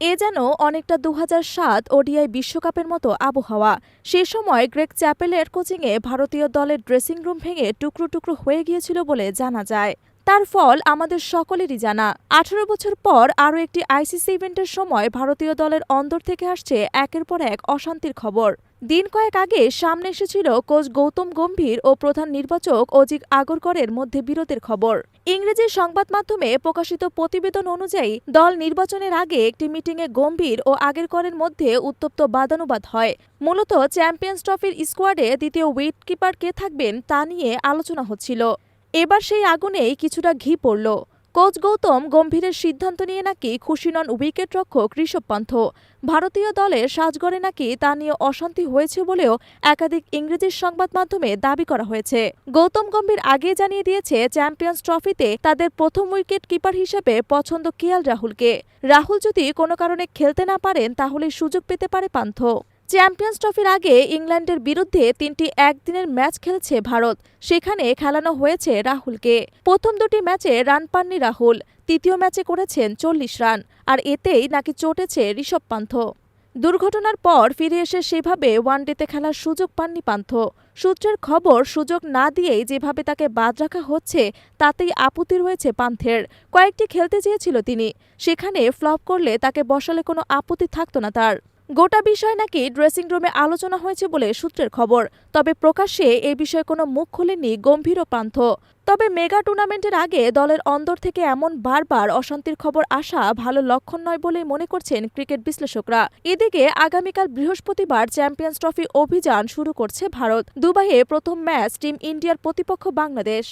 এ যেন অনেকটা দু সাত ওডিআই বিশ্বকাপের মতো আবহাওয়া। সে সময় গ্রেক চ্যাপেলের কোচিংয়ে ভারতীয় দলের ড্রেসিং রুম ভেঙে টুকরো টুকরো হয়ে গিয়েছিল বলে জানা যায়। তার ফল আমাদের সকলেরই জানা। আঠারো বছর পর আরও একটি আইসিসি ইভেন্টের সময় ভারতীয় দলের অন্দর থেকে আসছে একের পর এক অশান্তির খবর। দিন কয়েক আগে সামনে এসেছিল কোচ গৌতম গম্ভীর ও প্রধান নির্বাচক অজিক আগরকরের মধ্যে বিরোধের খবর। ইংরেজি সংবাদ মাধ্যমে প্রকাশিত প্রতিবেদন অনুযায়ী দল নির্বাচনের আগে একটি মিটিংয়ে গম্ভীর ও আগেরকরের মধ্যে উত্তপ্ত বাদানুবাদ হয়। মূলত চ্যাম্পিয়ন্স ট্রফির স্কোয়াডে দ্বিতীয় উইকেট কিপার কে থাকবেন তা নিয়ে আলোচনা হচ্ছিল। এবার সেই আগুনেই কিছুটা ঘি পড়ল। কোচ গৌতম গম্ভীরের সিদ্ধান্ত নিয়ে নাকি খুশি নন উইকেট রক্ষক ঋষভ পান্থ। ভারতীয় দলের সাজগড়ে নাকি তা নিয়ে অশান্তি হয়েছে বলেও একাধিক ইংরেজির সংবাদ মাধ্যমে দাবি করা হয়েছে। গৌতম গম্ভীর আগে জানিয়ে দিয়েছে, চ্যাম্পিয়ন্স ট্রফিতে তাদের প্রথম উইকেট কিপার হিসেবে পছন্দ কেএল রাহুলকে। রাহুল যদি কোনো কারণে খেলতে না পারেন, তাহলে সুযোগ পেতে পারে পান্থ। চ্যাম্পিয়ন্স ট্রফির আগে ইংল্যান্ডের বিরুদ্ধে তিনটি একদিনের ম্যাচ খেলছে ভারত। সেখানে খেলানো হয়েছে রাহুলকে। প্রথম দুটি ম্যাচে রান পাননি রাহুল, তৃতীয় ম্যাচে করেছেন চল্লিশ রান, আর এতেই নাকি চটেছে ঋষভ পান্থ। দুর্ঘটনার পর ফিরে এসে সেভাবে ওয়ানডেতে খেলার সুযোগ পাননি পান্থ। সূত্রের খবর, সুযোগ না দিয়েই যেভাবে তাকে বাদ রাখা হচ্ছে, তাতেই আপত্তি রয়েছে পান্থের। কয়েকটি খেলতে চেয়েছিল তিনি। সেখানে ফ্লপ করলে তাকে বসালে কোনো আপত্তি থাকতো না তার। গোটা বিষয় নাকি ড্রেসিং রুমে আলোচনা হয়েছে বলে সূত্রের খবর। তবে প্রকাশ্যে এ বিষয়ে কোনো মুখ খোলেননি গম্ভীর পান্থ। তবে মেগা টুর্নামেন্টের আগে দলের অন্দর থেকে এমন বারবার অশান্তির খবর আসা ভালো লক্ষণ নয় বলে মনে করছেন ক্রিকেট বিশ্লেষকরা। এদিকে আগামীকাল বৃহস্পতিবার চ্যাম্পিয়ন্স ট্রফি অভিযান শুরু করছে ভারত। দুবাইয়ে প্রথম ম্যাচ টিম ইন্ডিয়ার প্রতিপক্ষ বাংলাদেশ।